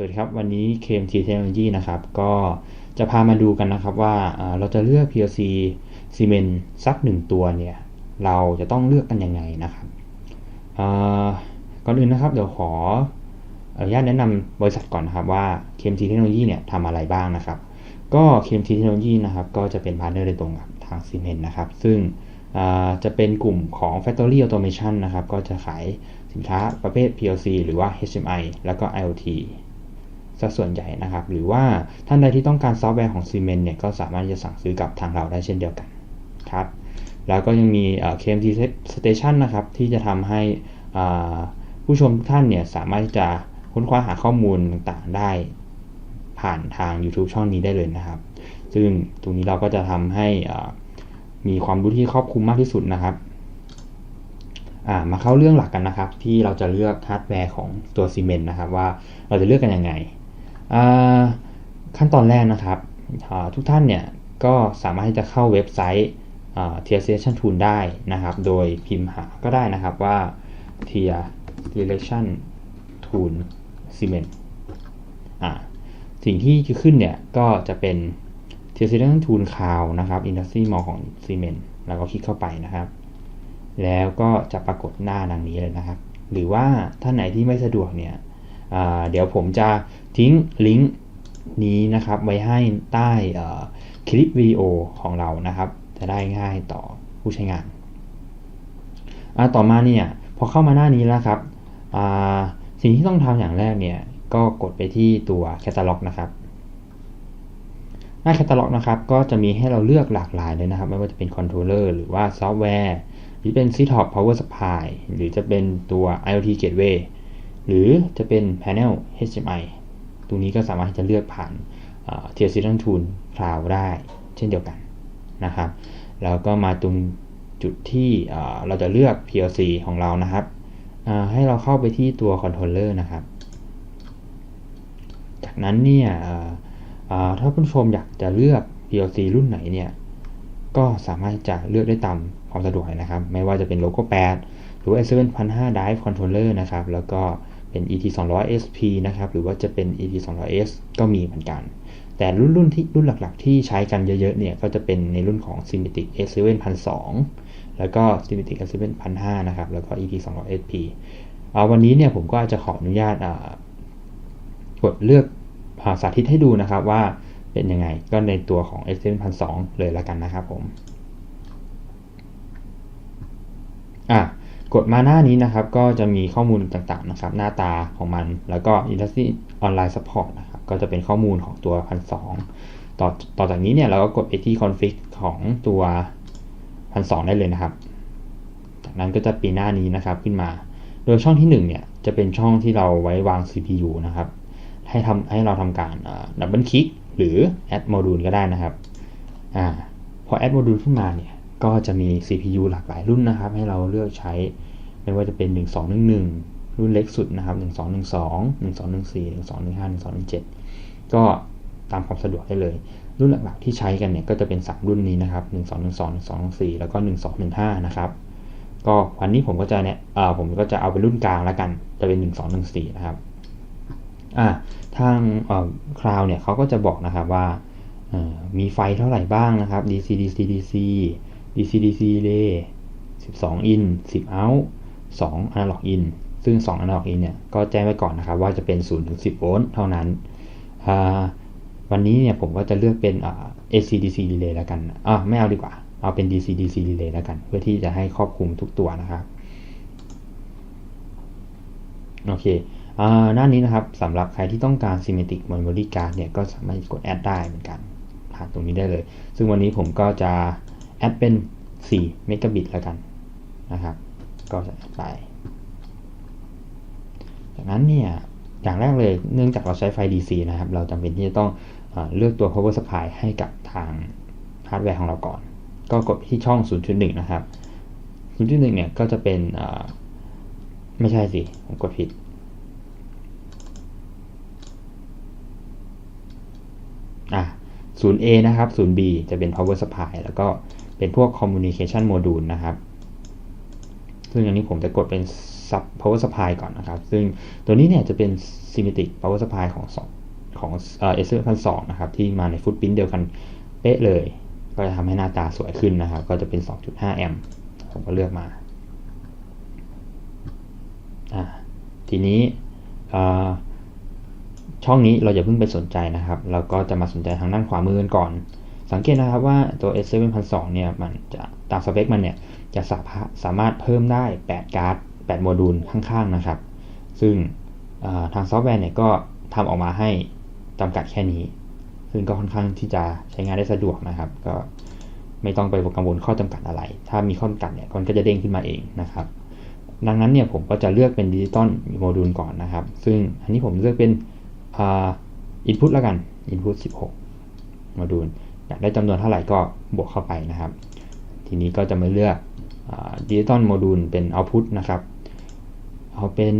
สวัสดีครับวันนี้ KMT Technology นะครับก็จะพามาดูกันนะครับว่าเราจะเลือก PLC ซีเมนต์สักหนึ่งตัวเนี่ยเราจะต้องเลือกกันยังไงนะครับก่อนอื่นนะครับเดี๋ยวขออนุญาตแนะนำบริษัทก่อนนะครับว่า KMT Technology เนี่ยทำอะไรบ้างนะครับ ก็ KMT Technology นะครับก็จะเป็นพาร์ทเนอร์โดยตรงกับทางซีเมนต์นะครับซึ่งจะเป็นกลุ่มของ Factory Automation นะครับก็จะขายสินค้าประเภท PLC หรือว่า HMI แล้วก็ IoT สัส่วนใหญ่นะครับ หรือว่าท่านใดที่ต้องการซอฟต์แวร์ของ Siemens เนี่ยก็สามารถจะสั่งซื้อกับทางเราได้เช่นเดียวกันครับ แล้วก็ยังมี KMT Station นะครับ ที่จะทำให้ผู้ชมทุกท่านเนี่ยสามารถที่จะค้นคว้าหาข้อมูลต่างๆได้ผ่านทาง YouTube ช่องนี้ได้เลยนะครับ ซึ่งตรงนี้เราก็จะทำให้มีความรู้ที่ครอบคลุมมากที่สุดนะครับมาเข้าเรื่องหลักกันนะครับ ที่เราจะเลือกฮาร์ดแวร์ของตัวซีเมนต์นะครับ ว่าเราจะเลือกกันยังไง ขั้นตอนแรกนะครับทุกท่านเนี่ยก็สามารถที่จะเข้าเว็บไซต์ t i e r Selection Tool ได้นะครับ โดยพิมพ์หาก็ได้นะครับว่า Tier Selection Tool Cement สิ่งที่จะขึ้นเนี่ยก็จะเป็น Tier Selection Tool Cloud นะครับ Industry Mall ของ Cement แล้วก็คลิกเข้าไปนะครับ แล้วก็จะปรากฏหน้าดังนี้เลยนะครับ หรือว่าท่านไหนที่ไม่สะดวกเนี่ย เดี๋ยวผมจะทิ้งลิงก์นี้นะครับไว้ให้ใต้คลิปวิดีโอของเรานะครับ จะได้ง่ายต่อผู้ใช้งาน ต่อมาเนี่ยพอเข้ามาหน้านี้แล้วครับสิ่งที่ต้องทำอย่างแรกเนี่ยก็กดไปที่ตัวแคตตาล็อกนะครับหน้าแคตตาล็อกนะครับก็จะมีให้เราเลือกหลากหลายเลยนะครับ ไม่ว่าจะเป็นคอนโทรลเลอร์หรือว่าซอฟต์แวร์หรือเป็น CTOP Power Supply หรือจะเป็นตัว IoT Gateway หรือจะเป็น Panel HMI ตรงนี้ก็สามารถจะเลือกผ่าน t i e r System Tool Cloud ได้ เช่นเดียวกันนะครับแล้วก็มาตรงจุดที่เราจะเลือก PLC ของเรานะครับ ให้เราเข้าไปที่ตัว Controller นะครับ จากนั้นเนี่ยถ้าผู้ชมอยากจะเลือก PLC รุ่นไหนเนี่ยก็สามารถจะเลือกได้ตามความสะดวกนะครับ ไม่ว่าจะเป็นโลโก้8หรือ S7005 Drive Controller นะครับ แล้วก็ เป็น ET200SP นะครับหรือว่าจะเป็น ET200S ก็มีเหมือนกัน แต่รุ่นรุ่นที่รุ่นหลักๆ ที่ใช้กันเยอะๆเนี่ยก็จะเป็นในรุ่นของ Cinematic S7002 แล้วก็ Cinematic S7005 นะครับแล้วก็ ET200SP วันนี้เนี่ยผมก็จะขออนุญาตกดเลือกสาธิตให้ดูนะครับว่าเป็นยังไงก็ในตัวของ S7002 เลยละกันนะครับผมอะ กดมาหน้านี้นะครับ ก็จะมีข้อมูลต่างๆนะครับ หน้าตาของมัน แล้วก็ Industry Online Support นะครับ ก็จะเป็นข้อมูลของตัวพันสต่อต่อจากนี้เนี่ยเราก็กดไปที่ config ของตัวพันสได้เลยนะครับ จากนั้นก็จะปีหน้านี้นะครับขึ้นมา โดยช่องที่ 1 เนี่ย จะเป็นช่องที่เราไว้วาง CPU นะครับ ให้ทำให้เราทำการดับเบิลคลิกหรือ add module ก็ได้นะครับอพอ add module ขึ้นมาเนี่ย ก็จะมี CPU หลากหลายรุ่นนะครับ ให้เราเลือกใช้ ไม่ว่าจะเป็น 1211 รุ่นเล็กสุดนะครับ 1212 1214 1215 1217 ก็ตามความสะดวกได้เลย รุ่นหลักๆที่ใช้กันเนี่ยก็จะเป็น 3 รุ่นนี้นะครับ 1212 1214 แล้วก็ 1215 นะครับ ก็วันนี้ผมก็จะเนี่ยผมก็จะเอาเป็นรุ่นกลางแล้วกัน จะเป็น 1214 นะครับอ่าทางคลาวเนี่ยเขาก็จะบอกนะครับว่ามีไฟเท่าไหร่บ้างนะครับ DC DC DC DC DC relay 12 in 10 out 2 analog in ซึ่ง 2 analog in เนี่ย ก็แจ้งไว้ก่อนนะครับ ว่าจะเป็น 0 ถึง 10 โวลต์เท่านั้น วันนี้เนี่ยผมก็จะเลือกเป็น AC DC relay แล้วกันอ่าไม่เอาดีกว่า เอาเป็น DC DC relay แล้วกัน เพื่อที่จะให้ครอบคลุมทุกตัวนะครับ โอเคหน้านี้นะครับสำหรับใครที่ต้องการ Symmetric Memory Card เนี่ย ก็สามารถกดแอดได้เหมือนกันผ่านตรงนี้ได้เลย ซึ่งวันนี้ผมก็จะ แอดเป็น 4 เมกะบิตแล้วกันนะครับ ก็จะแอดไป จากนั้นเนี่ยอย่างแรกเลยเนื่องจากเราใช้ไฟ DC นะครับ เราจำเป็นที่จะต้องเลือกตัว power supply ให้กับทางฮาร์ดแวร์ของเราก่อน ก็กดที่ช่อง 0.1 นะครับ 0.1 เนี่ยก็จะเป็นไม่ใช่สิ ผมกดผิด อะ 0A นะครับ 0B จะเป็น power supply แล้วก็ เป็นพวก communication module นะครับ ซึ่งอย่างนี้ผมจะกดเป็น sub power supply ก่อนนะครับ ซึ่งตัวนี้เนี่ยจะเป็น symmetric power supply ของสองของเอ่อ S พันสองนะครับที่มาในฟุตปิ้นเดียวกันเป๊ะเลย ก็จะทำให้หน้าตาสวยขึ้นนะครับ ก็จะเป็น 2.5 แอมป์ผมก็เลือกมาอ่าทีนี้ช่องนี้เราอย่าเพิ่งไปสนใจนะครับ เราก็จะมาสนใจทางด้านขวามือกันก่อน สังเกตนะครับว่าตัว S7 1002เนี่ยมันจะตามสเปคมันเนี่ยจะสาสามารถเพิ่มได้ 8 การ์ด 8 โมดูลข้างๆนะครับ ซึ่งทางซอฟต์แวร์เนี่ยก็ทำออกมาให้จำกัดแค่นี้ ซึ่งก็ค่อนข้างที่จะใช้งานได้สะดวกนะครับ ก็ไม่ต้องไปกังวลข้อจำกัดอะไร ถ้ามีข้อจำกัดเนี่ยมันก็จะเด้งขึ้นมาเองนะครับ ดังนั้นเนี่ยผมก็จะเลือกเป็นดิจิตอลโมดูลก่อนนะครับ ซึ่งอันนี้ผมเลือกเป็นอินพุตล้วกันอินพุต16 โมดูล อยากได้จำนวนเท่าไหร่ก็บวกเข้าไปนะครับ ทีนี้ก็จะมาเลือกดิจิตอลโมดูลเป็นเอาพุตนะครับ เอาเป็น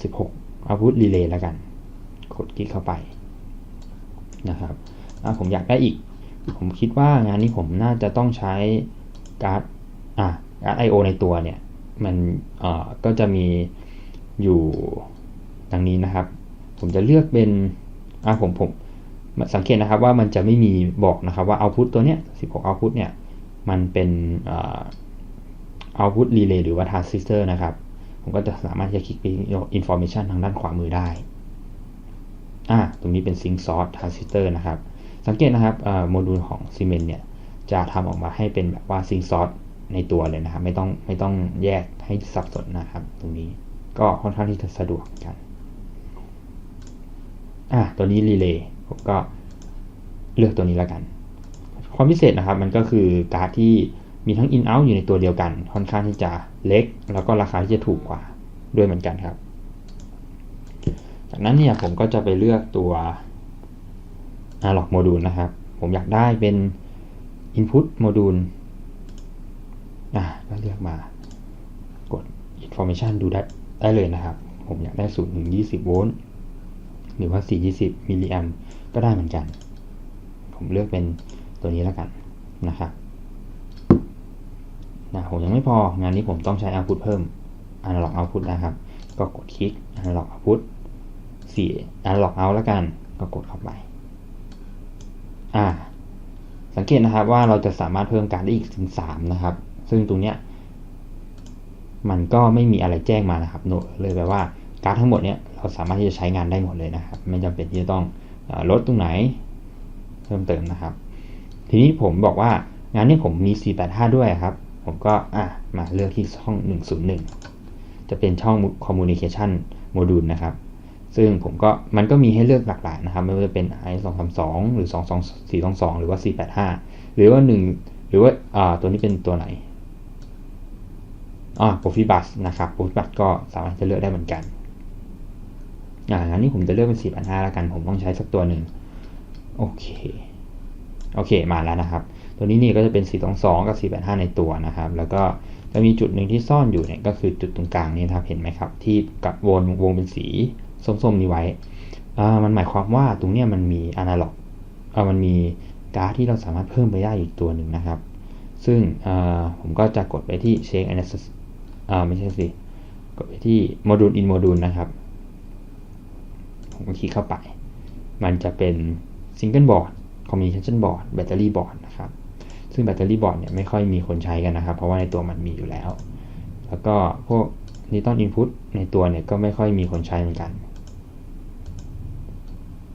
16 output relay แล้วกัน กดคลิกเข้าไปนะครับผมอยากได้อีก ผมคิดว่างานนี้ผมน่าจะต้องใช้การ์ดอะการ์ด I/O ในตัวเนี่ย มันก็จะมีอยู่ดังนี้นะครับ ผมจะเลือกเป็นอะผมผม สังเกตนะครับว่ามันจะไม่มีบอกนะครับว่า output ตัวเนี้ย16 output เนี่ยมันเป็นเอ่อ output relay หรือว่า transistor นะครับ ผมก็จะสามารถจะคลิกไป information ทางด้านขวามือได้อ่าตรงนี้เป็น sync source transistor นะครับ สังเกตนะครับโมดูลของ Siemens เนี่ยจะทำออกมาให้เป็นแบบว่า sync source ในตัวเลยนะครับ ไม่ต้องไม่ต้องแยกให้สับสนนะครับ ตรงนี้ก็ค่อนข้างที่จะสะดวกกันอ่าตัวนี้ relay ผมก็เลือกตัวนี้แล้วกัน ความพิเศษนะครับมันก็คือการ์ดที่มีทั้ง in out อยู่ในตัวเดียวกัน ค่อนข้างที่จะเล็ก แล้วก็ราคาที่จะถูกกว่าด้วยเหมือนกันครับ จากนั้นเนี่ยผมก็จะไปเลือกตัว analog module นะครับ ผมอยากได้เป็น input module อะก็เลือกมากด information ดูได้ได้เลยนะครับ ผมอยากได้สูตร1 20 โวลต์ หรือว่า 420 มิลลิแอม ก็ได้เหมือนกัน ผมเลือกเป็นตัวนี้แล้วกันนะครับนะผมยังไม่พองานนี้ผมต้องใช้ output เพิ่ม analog output นะครับ ก็กดคลิก analog output 4 analog out แล้วกัน ก็กดเข้าไป อ่า สังเกตนะครับว่าเราจะสามารถเพิ่มการได้อีกถึง 3 นะครับ ซึ่งตรงเนี้ยมันก็ไม่มีอะไรแจ้งมานะครับโนเลยแปลว่าการทั้งหมดเนี้ยเราสามารถที่จะใช้งานได้หมดเลยนะครับ ไม่จำเป็นที่จะต้อง ลดตรงไหนเพิ่มเติมนะครับ ทีนี้ผมบอกว่างานนี้ผมมี 485 ด้วยครับ ผมก็อะมาเลือกที่ช่อง 101 จะเป็นช่อง communication module นะครับ ซึ่งผมก็มันก็มีให้เลือกหลากหลายนะครับ ไม่ว่าจะเป็น i 2 3 2หรือ 2 2 4 2 2 หรือว่า 485 หรือว่า 1 หรือว่าอ่าตัวนี้เป็นตัวไหนอ่า Profibus นะครับ Profibus ก็สามารถจะเลือกได้เหมือนกัน อ่าอันนี้ผมจะเลือกเป็น485แล้วกัน ผมต้องใช้สักตัวหนึ่งโอเค โอเค มาแล้วนะครับ ตัวนี้นี่ก็จะเป็น 422 กับ 485 ในตัวนะครับ แล้วก็จะมีจุดหนึ่งที่ซ่อนอยู่เนี่ย ก็คือจุดตรงกลางนี้นะครับ เห็นไหมครับ ที่กับวงวงเป็นสีส้มๆนี้ไว้มันหมายความว่าตรงนี้มันมีอนาล็อกมันมีการ์ดที่เราสามารถเพิ่มไปได้อีกตัวหนึ่งนะครับ ซึ่งผมก็จะกดไปที่ Check Analysis ไม่ใช่สิ กดไปที่ Module in Module นะครับ ผมก็คลิกเข้าไป มันจะเป็น Single Board Communication Board Battery Board นะครับ ซึ่งแบตเตอรี่บอร์ดเนี่ยไม่ค่อยมีคนใช้กันนะครับ เพราะว่าในตัวมันมีอยู่แล้ว แล้วก็พวกดิจิตอลอินพุตในตัวเนี่ยก็ไม่ค่อยมีคนใช้เหมือนกัน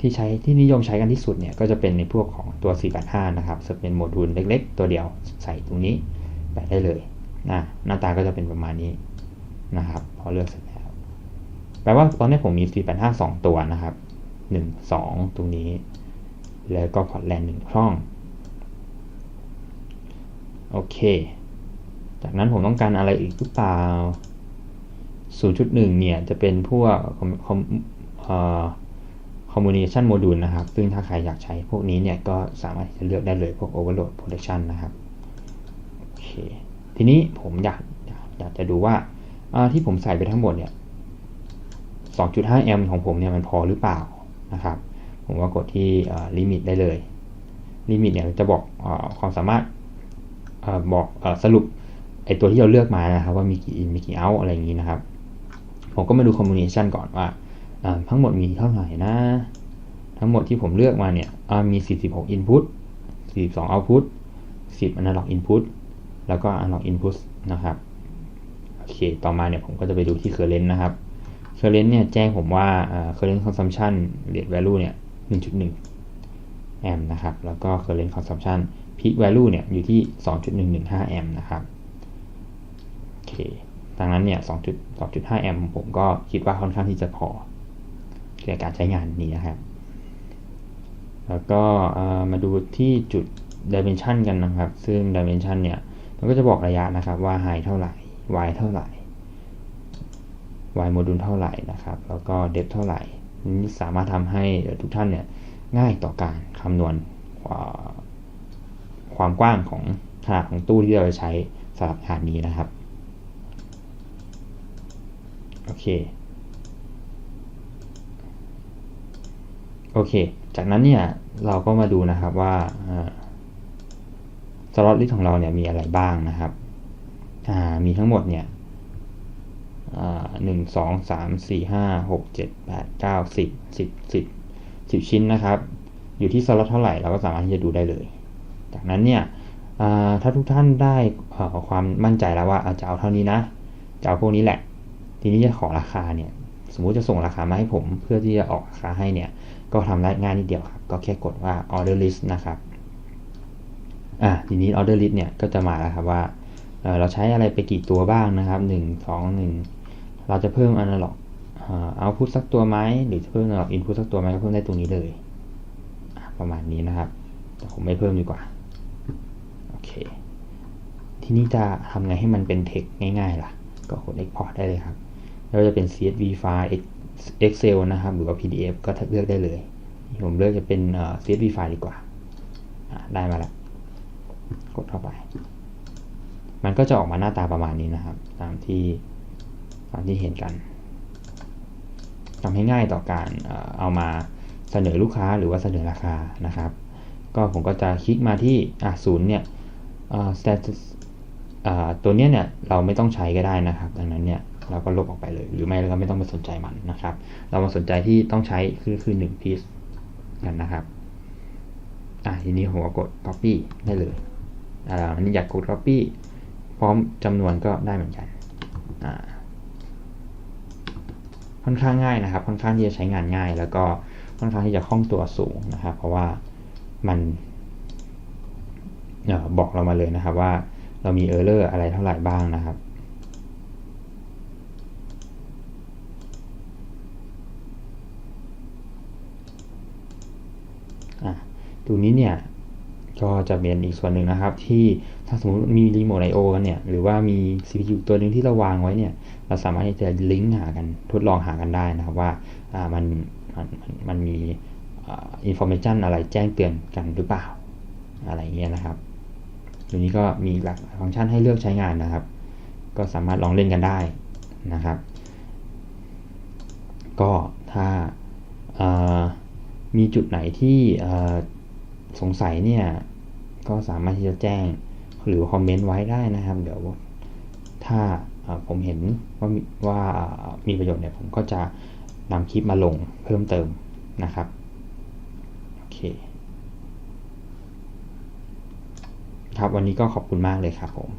ที่ใช้ที่นิยมใช้กันที่สุดเนี่ยก็จะเป็นในพวกของตัว 485 นะครับจะเป็นโมดูลเล็กๆ ตัวเดียวใส่ตรงนี้แปะได้เลยนะหน้าตาก็จะเป็นประมาณนี้นะครับ พอเลือกเสร็จ แปลว่าตอนนี้ผมมี 485 2 ตัวนะครับ 1 2 ตรงนี้ แล้วก็พอร์ตแลนด์1ช่อง โอเค จากนั้นผมต้องการอะไรอีกหรือเปล่า 0.1 เนี่ย จะเป็นพวกคอม Communication Module นะครับ ซึ่งถ้าใครอยากใช้พวกนี้เนี่ย ก็สามารถจะเลือกได้เลยพวก Overload Protection นะครับ โอเค ทีนี้ผมอยากอยากจะดูว่าที่ผมใส่ไปทั้งหมดเนี่ย 2.5 แอมป์ของผมเนี่ยมันพอหรือเปล่านะครับ ผมก็กดที่ลิมิตได้เลยลิมิตเนี่ยจะบอกอความสามารถอบอกอสรุปไอตัวที่เราเลือกมานะครับว่ามีกี่อินมีกี่เอาอะไรอย่างนี้นะครับ ผมก็มาดู combination ก่อนว่าทั้งหมดมีเท่าไหร่นะ ทั้งหมดที่ผมเลือกมาเนี่ยมี 46 input 42 output 10 analog input แล้วก็ analog input นะครับ โอเค ต่อมาเนี่ยผมก็จะไปดูที่ current นะครับ current เนี่ยแจ้งผมว่า current consumption rate value เนี่ย 1.1 แอมป์นะครับ แล้วก็ current consumption peak value เนี่ยอยู่ที่ 2.115 แอมป์นะครับ โอเคดังนั้นเนี่ย 2.2.5 แอมป์ผมก็คิดว่าค่อนข้างที่จะพอในการใช้งานนี้นะครับ แล้วก็มาดูที่จุด dimension กันนะครับ ซึ่ง dimension เนี่ย มันก็จะบอกระยะนะครับว่า high เท่าไหร่ y เท่าไหร่ y โมดูลเท่าไหร่นะครับ แล้วก็ depth เท่าไหร่นี้สามารถทำให้ทุกท่านเนี่ยง่ายต่อการคำนวณความกว้างของขนาดของตู้ที่เราจะใช้สำหรับฐานนี้นะครับ โอเค โอเค จากนั้นเนี่ยเราก็มาดูนะครับว่าสล็อตลิสของเราเนี่ยมีอะไรบ้างนะครับ มีทั้งหมดเนี่ย หนึ่งสองสามสี่ห้าหกเจ็ดแปดเก้าสิบสิบสิบสิบชิ้นนะครับ อยู่ที่สล็อตเท่าไหร่เราก็สามารถที่จะดูได้เลย จากนั้นเนี่ยถ้าทุกท่านได้ความมั่นใจแล้วว่าจะเอาเท่านี้นะจะเอาพวกนี้แหละ ทีนี้จะขอราคาเนี่ย สมมุติจะส่งราคามาให้ผมเพื่อที่จะออกราคาให้เนี่ย ก็ทำได้ง่ายนิดเดียวครับ ก็แค่กดว่า order list นะครับอ่าทีนี้ order list เนี่ยก็จะมาแล้วครับว่าเราใช้อะไรไปกี่ตัวบ้างนะครับ 1 2 1 เราจะเพิ่ม analog output สักตัวไหมหรือจะเพิ่ม analog input สักตัวไหมก็เพิ่มได้ตรงนี้เลยประมาณนี้นะครับ แต่ผมไม่เพิ่มดีกว่าโอเคทีนี้จะทำไงให้มันเป็น text ง่ายๆล่ะ ก็กด export ได้เลยครับแล้วจะเป็น CSV file Excel นะครับ หรือว่า PDF ก็เลือกได้เลยผมเลือกจะเป็น CSV file ดีกว่าได้มาแล้วกดเข้าไป มันก็จะออกมาหน้าตาประมาณนี้นะครับ ตามที่ ตามที่เห็นกันทำให้ง่ายต่อการเอามาเสนอลูกค้าหรือว่าเสนอราคานะครับ ก็ผมก็จะคลิกมาที่ศูนย์เนี่ยตทตัวเนี้ยเนี่ยเราไม่ต้องใช้ก็ได้นะครับ ดังนั้นเนี่ยเราก็ลบออกไปเลย หรือไม่เราก็ไม่ต้องไปสนใจมันนะครับ เรามาสนใจที่ต้องใช้คือคือหนึ่ง piece กันนะครับอะทีนี้ผมก็กด copy ได้เลยอ่าอันนี้อยากกด copy พร้อมจำนวนก็ได้เหมือนกันอ่า ค่อนข้างง่ายนะครับ ค่อนข้างที่จะใช้งานง่าย แล้วก็ค่อนข้างที่จะคล่องตัวสูงนะครับ เพราะว่ามันบอกเรามาเลยนะครับว่าเรามีเออร์เลอร์อะไรเท่าไหร่บ้างนะครับตัวนี้เนี่ย ก็จะเป็นอีกส่วนหนึ่งนะครับ ที่ถ้าสมมติมีรีโมทไอโอกันเนี่ย หรือว่ามี CPU ตัวหนึ่งที่เราวางไว้เนี่ย เราสามารถที่จะลิงก์หากันทดลองหากันได้นะครับว่ามันมันมันมีอินโฟเมชันอะไรแจ้งเตือนกันหรือเปล่า อะไรเงี้ยนะครับตัวนี้ก็มีหลักฟังก์ชันให้เลือกใช้งานนะครับ ก็สามารถลองเล่นกันได้นะครับ ก็ถ้ามีจุดไหนที่ สงสัยเนี่ย ก็สามารถที่จะแจ้งหรือคอมเมนต์ไว้ได้นะครับ เดี๋ยวถ้าผมเห็นว่าว่ามีประโยชน์เนี่ยผมก็จะนำคลิปมาลงเพิ่มเติมนะครับโอเคครับวันนี้ก็ขอบคุณมากเลยครับผม